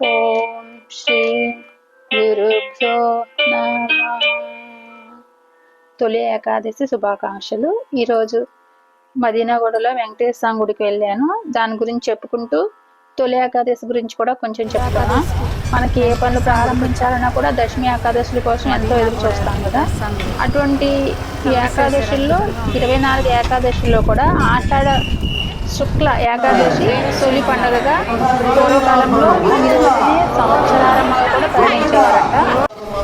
ఓం శ్రీ గురుభ్యో తొలి ఏకాదశి శుభాకాంక్షలు. ఈరోజు మదీనాగూడలో వెంకటేశ్వర స్వామి గుడికి వెళ్ళాను. దాని గురించి చెప్పుకుంటూ తొలి ఏకాదశి గురించి కూడా కొంచెం చెప్తాను మనకి ఏ పనులు ప్రారంభించాలన్నా కూడా దశమి ఏకాదశుల కోసం ఎంతో ఎదురు చూస్తాం కదా. అటువంటి ఏకాదశుల్లో ఇరవై నాలుగు ఏకాదశుల్లో కూడా ఆషాఢ శుక్ల ఏకాదశి తొలి పండుగగా పూర్వకాలంలో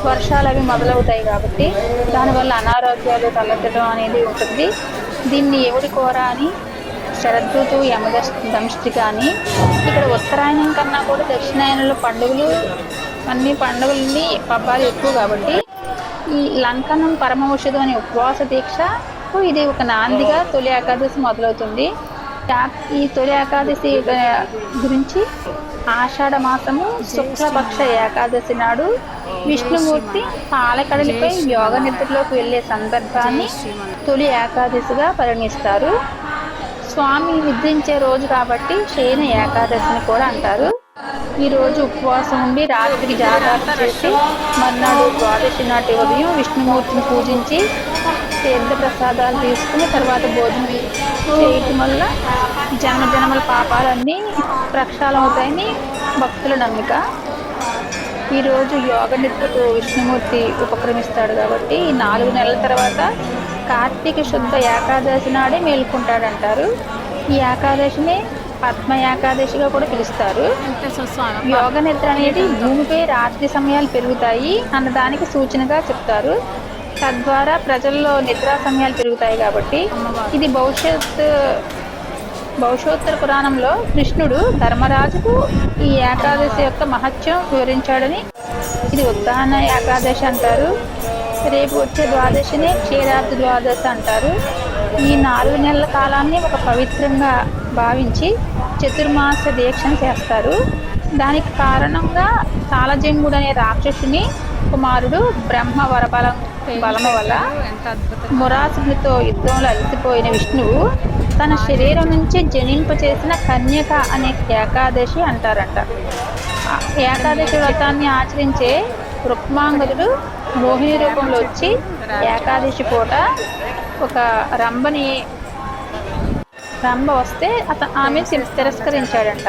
వర్షాలు అవి మొదలవుతాయి కాబట్టి దానివల్ల అనారోగ్యాలు తలెత్తడం అనేది ఉంటుంది. దీన్ని ఎవడి కూర అని శరదృతు యమదష్టి కానీ ఇక్కడ ఉత్తరాయణం కన్నా కూడా దక్షిణాయనంలో పండుగలు అన్ని పండుగలన్నీ పబ్బాలు ఎక్కువ కాబట్టి ఈ లంకనం పరమౌషధం అనే ఉపవాస దీక్ష ఇది ఒక నాందిగా తొలి ఏకాదశి మొదలవుతుంది. ఈ తొలి ఏకాదశి గురించి ఆషాఢ మాసము శుక్లపక్ష ఏకాదశి నాడు విష్ణుమూర్తి పాలకడలిపై యోగ నిద్రలోకి వెళ్ళే సందర్భాన్ని తొలి ఏకాదశిగా పరిగణిస్తారు. స్వామి నిద్రించే రోజు కాబట్టి శయన ఏకాదశిని కూడా అంటారు. ఈ రోజు ఉపవాసం ఉండి రాత్రికి జాగ్రత్త చేసి మర్నాడు ద్వాదశి నాటి ఉదయం విష్ణుమూర్తిని పూజించి తీర్థ ప్రసాదాలు తీసుకుని తర్వాత భోజనం చేయటం వల్ల జన్మ జన్మల పాపాలన్నీ ప్రక్షాళమవుతాయని భక్తుల నమ్మిక. ఈరోజు యోగ నిద్రకు విష్ణుమూర్తి ఉపక్రమిస్తాడు కాబట్టి ఈ నాలుగు నెలల తర్వాత కార్తీక శుద్ధ ఏకాదశి నాడే మేల్కొంటాడంటారు. ఈ ఏకాదశిని పద్మ ఏకాదశిగా కూడా పిలుస్తారు. యోగ నిద్ర అనేది భూమిపై రాత్రి సమయాలు పెరుగుతాయి అన్నదానికి సూచనగా చెప్తారు. తద్వారా ప్రజల్లో నిద్రా సమయాలు పెరుగుతాయి కాబట్టి ఇది భవిష్యత్ భవిష్యోత్తర పురాణంలో కృష్ణుడు ధర్మరాజుకు ఈ ఏకాదశి యొక్క మహత్యం వివరించాడని ఇది ఉద్దాన ఏకాదశి అంటారు. రేపు వచ్చే ద్వాదశిని క్షీరాబ్ది ద్వాదశి అంటారు. ఈ నాలుగు నెలల కాలాన్ని ఒక పవిత్రంగా భావించి చతుర్మాస దీక్షను చేస్తారు. దానికి కారణంగా సాలజంగుడు అనే రాక్షసుని కుమారుడు బ్రహ్మ వరబలం బలము వల్ల మురాసునితో యుద్ధంలో అలసిపోయిన విష్ణువు తన శరీరం నుంచి జనింపచేసిన కన్యక అనే ఏకాదశి అంటారంట. ఏకాదశి వ్రతాన్ని ఆచరించే రుక్మాంగదుడు మోహిని రూపంలో వచ్చి ఏకాదశి పూట ఒక రంభని రంభ వస్తే అత ఆమె తిరస్కరించాడంట.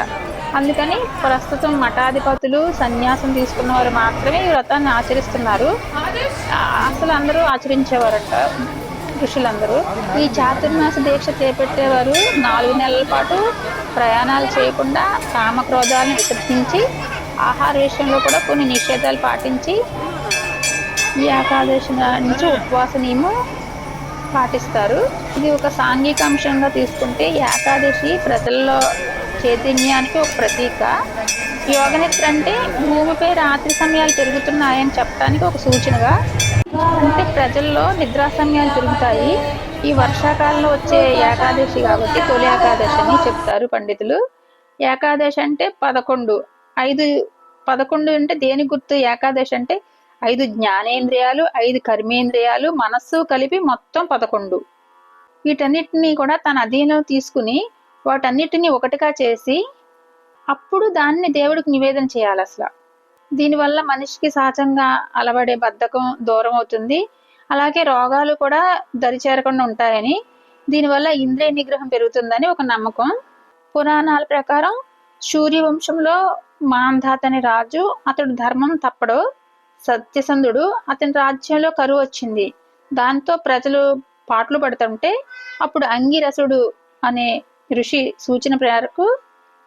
అందుకని ప్రస్తుతం మఠాధిపతులు సన్యాసం తీసుకున్న వారు మాత్రమే ఈ వ్రతాన్ని ఆచరిస్తున్నారు. అసలు అందరూ ఆచరించేవారట ఋషులందరూ. ఈ చాతుర్మాస దీక్ష చేపట్టేవారు నాలుగు నెలల పాటు ప్రయాణాలు చేయకుండా కామక్రోధాలను విసర్జించి ఆహార విషయంలో కూడా కొన్ని నిషేధాలు పాటించి ఈ ఏకాదశి నుంచి ఉపవాస నియమం పాటిస్తారు. ఇది ఒక సాంఘిక అంశంగా తీసుకుంటే ఏకాదశి ప్రజల్లో చైతన్యానికి ఒక ప్రతీక. యోగనిద్ర అంటే భూమిపై రాత్రి సమయాలు పెరుగుతున్నాయని చెప్పడానికి ఒక సూచనగా అంటే ప్రజల్లో నిద్రా సమయాలు పెరుగుతాయి ఈ వర్షాకాలంలో వచ్చే ఏకాదశి కాబట్టి తొలి ఏకాదశి అని చెప్తారు పండితులు. ఏకాదశి అంటే పదకొండు. ఐదు పదకొండు అంటే దేని గుర్తు? ఏకాదశి అంటే ఐదు జ్ఞానేంద్రియాలు ఐదు కర్మేంద్రియాలు మనస్సు కలిపి మొత్తం పదకొండు. వీటన్నిటిని కూడా తన అధీనం తీసుకుని వాటన్నిటిని ఒకటిగా చేసి అప్పుడు దాన్ని దేవుడికి నివేదన చేయాలి అసలు. దీనివల్ల మనిషికి సహజంగా అలవడే బద్ధకం దూరం అవుతుంది. అలాగే రోగాలు కూడా దరిచేరకుండా ఉంటాయని దీనివల్ల ఇంద్రియ నిగ్రహం పెరుగుతుందని ఒక నమ్మకం. పురాణాల ప్రకారం సూర్యవంశంలో మాంధాతని అనే రాజు అతడు ధర్మం తప్పడు సత్యసంధుడు అతని రాజ్యంలో కరువు వచ్చింది. దాంతో ప్రజలు పాటలు పడుతుంటే అప్పుడు అంగిరసుడు అనే ఋషి సూచన మేరకు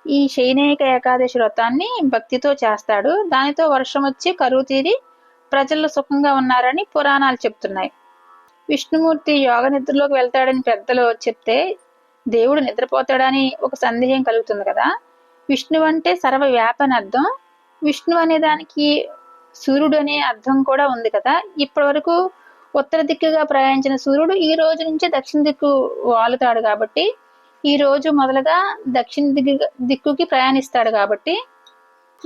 ఈ శైనేక ఏకాదశి వ్రతాన్ని భక్తితో చేస్తాడు. దానితో వర్షం వచ్చి కరువు తీరి ప్రజలు సుఖంగా ఉన్నారని పురాణాలు చెప్తున్నాయి. విష్ణుమూర్తి యోగ నిద్రలోకి వెళ్తాడని పెద్దలు చెప్తే దేవుడు నిద్రపోతాడని ఒక సందేహం కలుగుతుంది కదా. విష్ణు అంటే సర్వ వ్యాపన అర్థం. విష్ణు అనే దానికి సూర్యుడు అనే అర్థం కూడా ఉంది కదా. ఇప్పటి వరకు ఉత్తర దిక్కుగా ప్రయాణించిన సూర్యుడు ఈ రోజు నుంచి దక్షిణ దిక్కు వాలుతాడు కాబట్టి ఈ రోజు మొదలుగా దక్షిణ దిక్కు దిక్కుకి ప్రయాణిస్తాడు కాబట్టి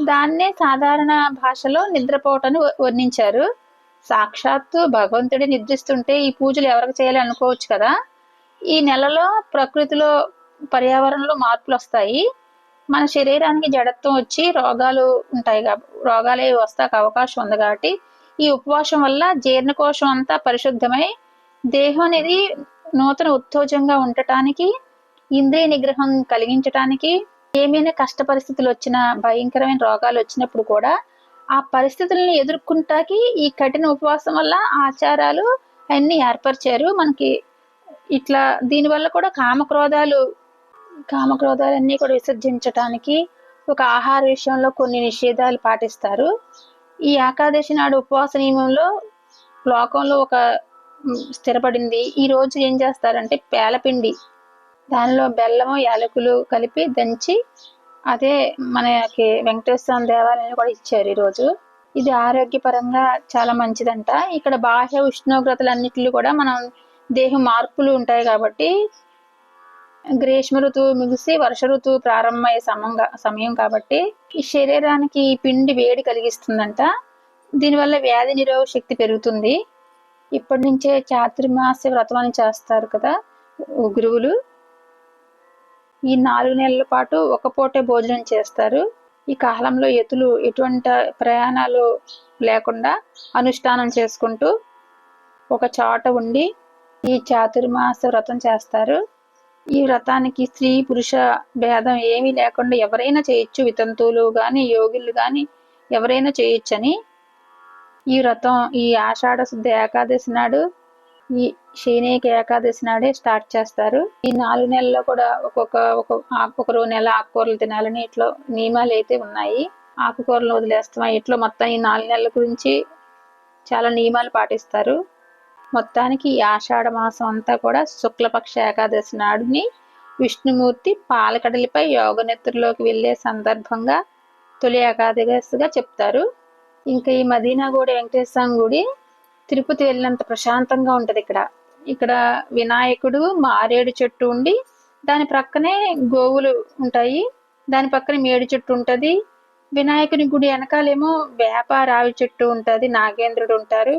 దాన్నే సాధారణ భాషలో నిద్రపోవటాన్ని వ- వర్ణించారు. సాక్షాత్తు భగవంతుడి నిద్రిస్తుంటే ఈ పూజలు ఎవరికి చేయాలి అనుకోవచ్చు కదా. ఈ నెలలో ప్రకృతిలో పర్యావరణంలో మార్పులు వస్తాయి. మన శరీరానికి జడత్వం వచ్చి రోగాలు ఉంటాయి కాబ- రోగాలే వస్తాక అవకాశం ఉంది కాబట్టి ఈ ఉపవాసం వల్ల జీర్ణకోశం అంతా పరిశుద్ధమై దేహం అనేది నూతన ఉత్తేజంగా ఉండటానికి ఇంద్రియ నిగ్రహం కలిగించటానికి ఏమైనా కష్ట పరిస్థితులు వచ్చినా భయంకరమైన రోగాలు వచ్చినప్పుడు కూడా ఆ పరిస్థితులను ఎదుర్కొంటాకి ఈ కఠిన ఉపవాసం వల్ల ఆచారాలు అన్ని ఏర్పరిచారు. మనకి ఇట్లా దీనివల్ల కూడా కామక్రోధాలు కామక్రోధాలన్నీ కూడా విసర్జించటానికి ఒక ఆహార విషయంలో కొన్ని నిషేధాలు పాటిస్తారు. ఈ ఏకాదశి నాడు ఉపవాస నియమంలో లోకంలో ఒక స్థిరపడింది. ఈ రోజు ఏం చేస్తారంటే పేలపిండి దానిలో బెల్లము యాలకులు కలిపి దంచి అదే మనకి వెంకటేశ్వర స్వామి దేవాలయంలో కూడా ఇచ్చారు ఈరోజు. ఇది ఆరోగ్యపరంగా చాలా మంచిదంట. ఇక్కడ బాహ్య ఉష్ణోగ్రతలు అన్నిటిలో కూడా మనం దేహం మార్పులు ఉంటాయి కాబట్టి గ్రీష్మ ఋతువు ముగిసి వర్ష ఋతువు ప్రారంభమయ్యే సమంగా సమయం కాబట్టి ఈ శరీరానికి ఈ పిండి వేడి కలిగిస్తుందంట. దీనివల్ల వ్యాధి నిరోధక శక్తి పెరుగుతుంది. ఇప్పటి నుంచే చాతుర్మాస వ్రతం చేస్తారు కదా గురువులు. ఈ నాలుగు నెలల పాటు ఒక పూటే భోజనం చేస్తారు. ఈ కాలంలో ఎతులు ఎటువంటి ప్రయాణాలు లేకుండా అనుష్ఠానం చేసుకుంటూ ఒక చోట ఉండి ఈ చాతుర్మాస వ్రతం చేస్తారు. ఈ వ్రతానికి స్త్రీ పురుష భేదం ఏమీ లేకుండా ఎవరైనా చేయొచ్చు. వితంతువులు కానీ యోగులు కానీ ఎవరైనా చేయొచ్చని ఈ వ్రతం ఈ ఆషాఢ శుద్ధ ఏకాదశి నాడు ఈ శయనేక ఏకాదశి నాడే స్టార్ట్ చేస్తారు. ఈ నాలుగు నెలల్లో కూడా ఒక్కొక్క ఒక్కొక్క నెల ఆకుకూరలు తినాలని ఇట్లా నియమాలు అయితే ఉన్నాయి. ఆకుకూరలు వదిలేస్తాం ఇట్లా మొత్తం ఈ నాలుగు నెలల గురించి చాలా నియమాలు పాటిస్తారు. మొత్తానికి ఈ ఆషాఢ మాసం అంతా కూడా శుక్లపక్ష ఏకాదశి నాడుని విష్ణుమూర్తి పాలకడలిపై యోగనిద్రలోకి వెళ్ళే సందర్భంగా తొలి ఏకాదశిగా చెప్తారు. ఇంకా ఈ మదీనా గుడి వెంకటేశ్వర గుడి తిరుపతి వెళ్ళినంత ప్రశాంతంగా ఉంటుంది ఇక్కడ. ఇక్కడ వినాయకుడు మారేడు చెట్టు ఉండి దాని ప్రక్కనే గోవులు ఉంటాయి. దాని పక్కన మేడి చెట్టు ఉంటుంది. వినాయకుని గుడి వెనకాలేమో వేప రావి చెట్టు ఉంటుంది. నాగేంద్రుడు ఉంటారు.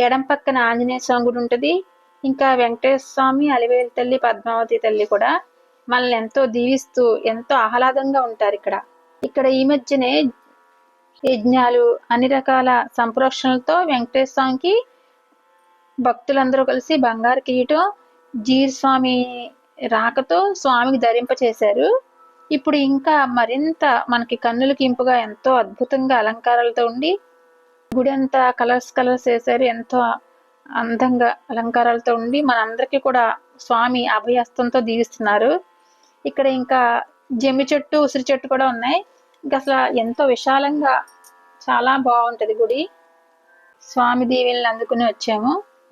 ఎడం పక్కన ఆంజనేయ స్వామి గుడి ఉంటుంది. ఇంకా వెంకటేశ్వర స్వామి అలివేలు తల్లి పద్మావతి తల్లి కూడా మనల్ని ఎంతో దీవిస్తూ ఎంతో ఆహ్లాదంగా ఉంటారు ఇక్కడ. ఇక్కడ ఈ మధ్యనే యజ్ఞాలు అన్ని రకాల సంప్రోక్షణలతో వెంకటేశ్వర స్వామికి భక్తులందరూ కలిసి బంగారు కిరీటం జీర్ స్వామి రాకతో స్వామికి ధరింప చేశారు ఇప్పుడు ఇంకా మరింత మనకి కన్నులకి ఇంపుగా ఎంతో అద్భుతంగా అలంకారాలతో ఉండి గుడి అంతా కలర్స్ కలర్స్ వేశారు. ఎంతో అందంగా అలంకారాలతో ఉండి మనందరికీ కూడా స్వామి అభయస్తంతో దీవిస్తున్నారు. ఇక్కడ ఇంకా జమ్మి చెట్టు ఉసిరి చెట్టు కూడా ఉన్నాయి. ఇంకా అసలు ఎంతో విశాలంగా చాలా బాగుంటుంది గుడి. స్వామి దీవెనలు అందుకుని వచ్చాము.